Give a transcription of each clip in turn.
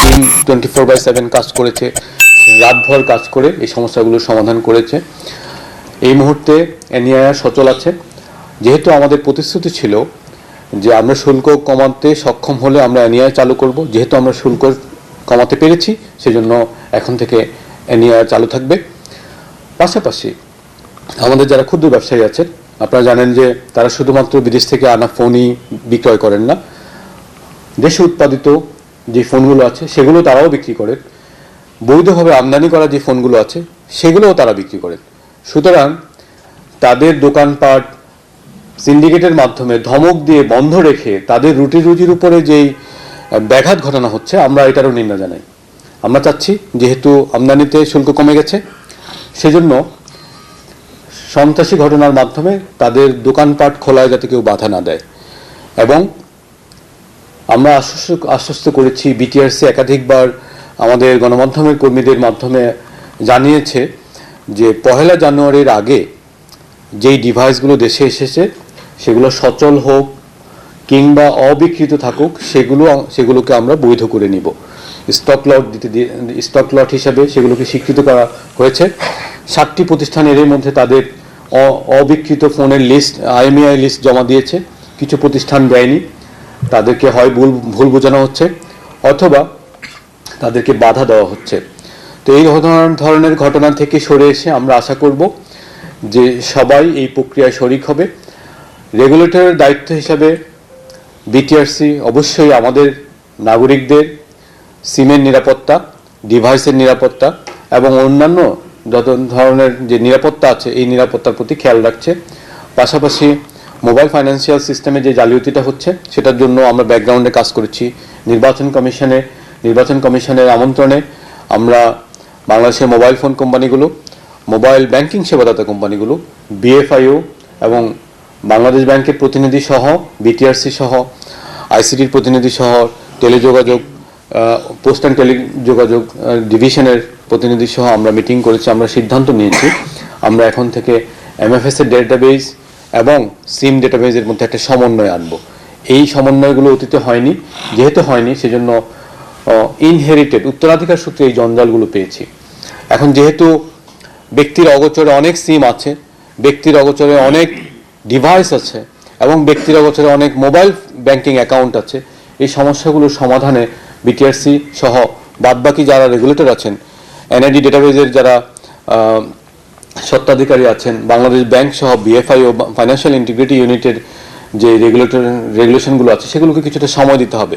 Team twenty four by seven কাজ করেছে, রাতভর কাজ করে এই সমস্যাগুলোর সমাধান করেছে। এই মুহূর্তে এনআইআর সচল আছে। যেহেতু আমাদের প্রতিশ্রুতি ছিল যে আমরা শুল্ক কমাতে সক্ষম হলে আমরা এনআইআর চালু করব, যেহেতু আমরা শুল্ক কমাতে পেরেছি, সেজন্য এখন থেকে এনআইআর চালু থাকবে। পাশাপাশি আমাদের যারা ক্ষুদ্র ব্যবসায়ী আছেন, আপনারা জানেন যে তারা শুধুমাত্র বিদেশ থেকে আনা ফোনই বিক্রয় করেন না। দেশে উৎপাদিত যে ফোনগুলো আছে, সেগুলো তারাও বিক্রি করেন। বৈধভাবে আমদানি করা যে ফোনগুলো আছে, সেগুলোও তারা বিক্রি করেন। সুতরাং তাদের দোকানপাট, সিন্ডিকেটের মাধ্যমে ধমক দিয়ে বন্ধ রেখে তাদের রুটি রুজির উপরে যেই ব্যাঘাত ঘটানো হচ্ছে, আমরা এটারও নিন্দা জানাই। আমরা চাচ্ছি যেহেতু আমদানিতে শুল্ক কমে গেছে, সেজন্য সন্ত্রাসী ঘটনার মাধ্যমে তাদের দোকানপাট খোলায় যাতে কেউ বাধা না দেয়। এবং আমরা আশ্বস্ত আশ্বস্ত করেছি বিটিআরসি একাধিকবার আমাদের গণমাধ্যমের কর্মীদের মাধ্যমে জানিয়েছে যে পহেলা জানুয়ারির আগে যেই ডিভাইসগুলো দেশে এসেছে, সেগুলো সচল হোক কিংবা অবিকৃত থাকুক, সেগুলো সেগুলোকে আমরা বৈধ করে নিব। স্টক লট দিতে স্টক লট হিসাবে সেগুলোকে স্বীকৃত করা হয়েছে। সাতটি প্রতিষ্ঠান এর মধ্যে তাদের অবিকৃত ফোনের লিস্ট আইএমআই লিস্ট জমা দিয়েছে। কিছু প্রতিষ্ঠান দেয়নি। তাদেরকে হয় ভুল ভুল বোঝানো হচ্ছে, অথবা তাদেরকে বাধা দেওয়া হচ্ছে। তো এই ধরনের- ঘটনা থেকে সরে এসে আমরা আশা করব যে সবাই এই প্রক্রিয়ায় শরিক হবে। রেগুলেটরের দায়িত্ব হিসাবে বিটিআরসি অবশ্যই আমাদের নাগরিকদের, সিমের নিরাপত্তা, ডিভাইসের নিরাপত্তা এবং অন্যান্য যত ধরনের যে নিরাপত্তা আছে, এই নিরাপত্তার প্রতি খেয়াল রাখছে। পাশাপাশি মোবাইল ফাইন্যান্সিয়াল সিস্টেমে যে জালিয়াতিটা হচ্ছে, সেটার জন্য আমরা ব্যাকগ্রাউন্ডে কাজ করেছি। নির্বাচন কমিশনে, নির্বাচন কমিশনের আমন্ত্রণে আমরা বাংলাদেশের মোবাইল ফোন কোম্পানিগুলো, মোবাইল ব্যাংকিং সেবাদাতা কোম্পানিগুলো বিএফআইও এবং বাংলাদেশ ব্যাংকের প্রতিনিধি সহ বিটিআরসি সহ আইসিটির প্রতিনিধি সহ, টেলিযোগাযোগ পোস্ট অ্যান্ড টেলিযোগাযোগ ডিভিশনের প্রতিনিধি সহ আমরা মিটিং করেছি, আমরা সিদ্ধান্ত নিয়েছি। আমরা এখন থেকে এমএফএস এর ডেটাবেজ এবং সিম ডেটাবেজের মধ্যে একটা সমন্বয় আনব। এই সমন্বয়গুলো অতীতে হয়নি, যেহেতু হয়নি, সেজন্য ইনহেরিটেড উত্তরাধিকার সূত্রে এই জঞ্জালগুলো পেয়েছি। এখন যেহেতু ব্যক্তির অগোচরে অনেক সিম আছে, ব্যক্তির অগোচরে অনেক ডিভাইস আছে, এবং ব্যক্তির অগোচরে অনেক মোবাইল ব্যাংকিং অ্যাকাউন্ট আছে, এই সমস্যাগুলোর সমাধানে বিটিআরসি সহ বাদবাকি যারা রেগুলেটর আছেন এনআইডি ডেটাবেজের যারা স্বত্বাধিকারী আছেন বাংলাদেশ ব্যাংক সহ বিএফআই ও ফাইন্যান্সিয়াল ইন্টিগ্রিটি ইউনিটের যে রেগুলেটর রেগুলেশনগুলো আছে, সেগুলোকে কিছুটা সময় দিতে হবে।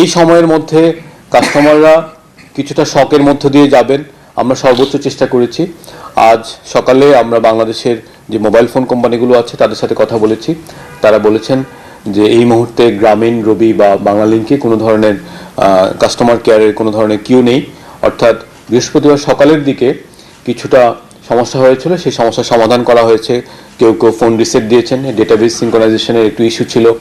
এই সময়ের মধ্যে কাস্টমাররা কিছুটা শকের মধ্য দিয়ে যাবেন। আমরা সর্বোচ্চ চেষ্টা করেছি। আজ সকালে আমরা বাংলাদেশের যে মোবাইল ফোন কোম্পানিগুলো আছে, তাদের সাথে কথা বলেছি। তারা বলেছেন যে এই মুহূর্তে গ্রামীণ, রবি বা বাংলালিংকে কোনো ধরনের কাস্টমার কেয়ারের কোনো ধরনের কিউ নেই। অর্থাৎ বৃহস্পতিবার সকালের দিকে কিছুটা সমস্যা হয়েছিল, সেই সমস্যার সমাধান করা হয়েছে। কেউ কেউ ফোন রিসেট দিয়েছেন ডেটাবেস সিঙ্কোনাইজেশনের একটু ইস্যু ছিল।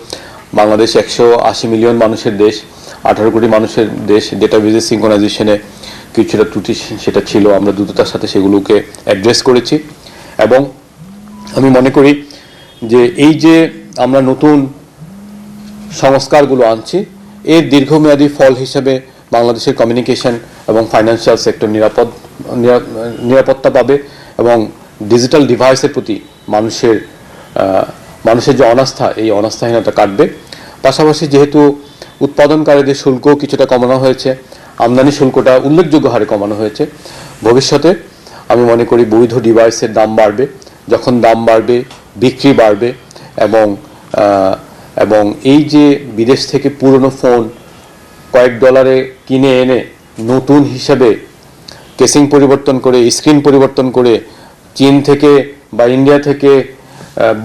বাংলাদেশ একশো আশি মিলিয়ন মানুষের দেশ, আঠারো কোটি মানুষের দেশ ডেটাবেজের সিঙ্কোনাইজেশনে কিছুটা ত্রুটি সেটা ছিল। আমরা দ্রুততার সাথে সেগুলোকে অ্যাড্রেস করেছি। এবং আমি মনে করি যে এই যে আমরা নতুন সংস্কারগুলো আনছি, এর দীর্ঘমেয়াদী ফল হিসেবে বাংলাদেশের কমিউনিকেশন এবং ফাইন্যান্সিয়াল সেক্টর নিরাপদ নিরা- নিরাপত্তা পাবে। এবং ডিজিটাল ডিভাইসের প্রতি মানুষের মানুষের যে অনাস্থা, এই অনাস্থাহীনতা কাটবে। পাশাপাশি যেহেতু উৎপাদনকারীদের শুল্কও কিছুটা কমানো হয়েছে, আমদানি শুল্কটা উল্লেখযোগ্য হারে কমানো হয়েছে, ভবিষ্যতে আমি মনে করি বৈধ ডিভাইসের দাম বাড়বে। যখন দাম বাড়বে, বিক্রি বাড়বে এবং এবং এই যে বিদেশ থেকে পুরনো ফোন কয়েক ডলারে কিনে এনে নতুন হিসেবে কেসিং পরিবর্তন করে স্ক্রিন পরিবর্তন করে চীন থেকে বা ইন্ডিয়া থেকে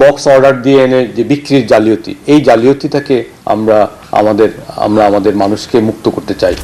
বক্স অর্ডার দিয়ে এনে যে বিক্রির জালিয়াতি, এই জালিয়াতি থেকে আমরা আমাদের আমরা আমাদের মানুষকে মুক্ত করতে চাই।